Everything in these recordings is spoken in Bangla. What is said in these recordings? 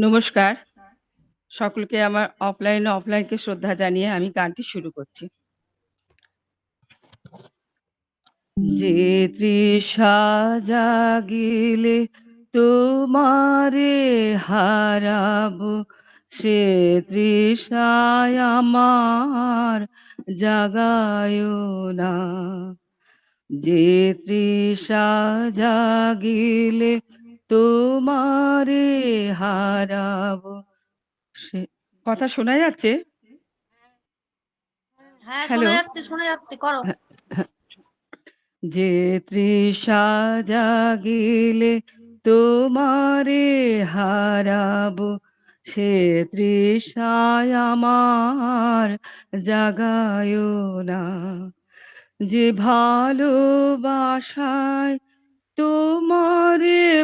নমস্কার। সকলকে আমার অফলাইন অফলাইনকে শ্রদ্ধা জানিয়ে আমি গানটি শুরু করছি। যে তৃষা জাগিলে তোমারে হারাবো, সে তৃষায় আমার জাগায়ো না। যে তৃষা জাগিলে তোমারে হারাবো সে কথা শোনা যাচ্ছে? হ্যাঁ, শোনা যাচ্ছে, শোনা যাচ্ছে। করো। হ্যাঁ, হ্যাঁ। যে তৃষা জাগিলে তোমারে হারাবো সে তৃষায় আমার জাগায়ো না। যে ভালোবাসায় তোমারে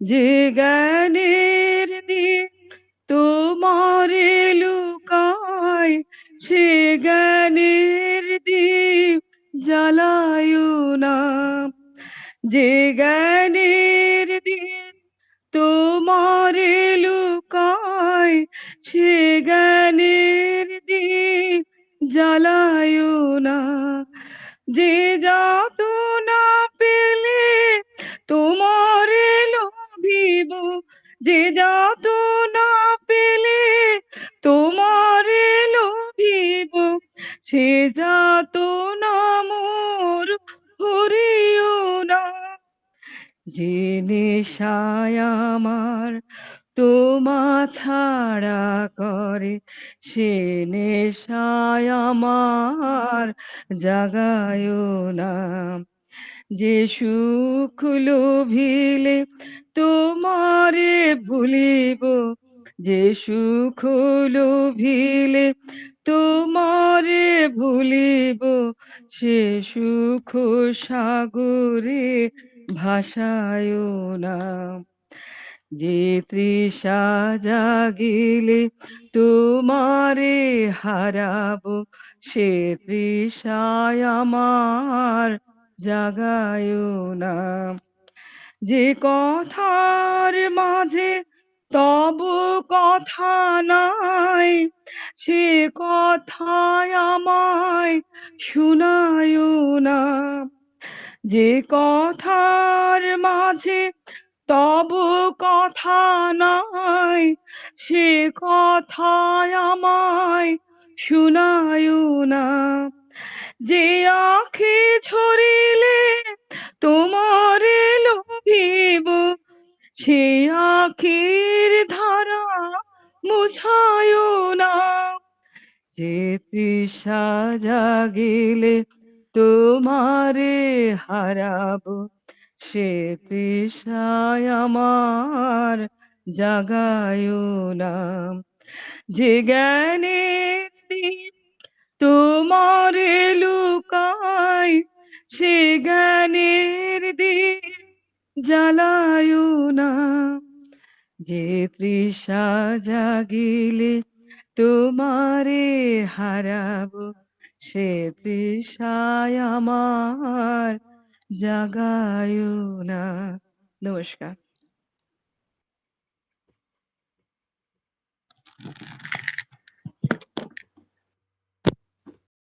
যে জ্ঞানের দ্বীপ তোমারে লুকায়, সে জ্ঞানের দ্বীপ জ্বালায়ো না। যে জ্ঞানের দ্বীপ তোমারে লুকায়, সে জ্ঞানের দ্বীপ জ্বালায়ো না। যে যাতনা পেলে যে যত যাতনা পেলে তোমারে লোভিব সে যাতনা মোর হরিও না। যে নেশায় আমার তোমা ছাড়া করে, সে নেশায় আমার জাগায়ো না। যে সুখ লোভিলে তোমারে ভুলিব, যে সুখ লোভিলে তোমারে ভুলিব, সে সুখ সাগরে ভাসায়ো না। যে তৃষা জাগিলে তোমারে হারাবো, সে তৃষায় আমার জাগায়ো না। যে কথার মাঝে তব কথা নাই, সে কথায় আমায় শুনায়ো না। যে কথার মাঝে তব কথা নাই, সে কথায় আমায় শুনায়ো না। যে আখে ছড়িলে তোমারে লোভিব সে আঁখির ধারা মুছায়ো না। যে তৃষা জাগিলে তোমারে হারাবো, সে তৃষায় আমার জাগায়ো না। যে দ্বীপ তোমারে লুকায় সে জ্ঞানের দ্বীপ জ্বালায়ো না। যে তৃষা জাগিলে তোমারে হারাবো, সে তৃষায় আমার জাগায়ো না। নমস্কার।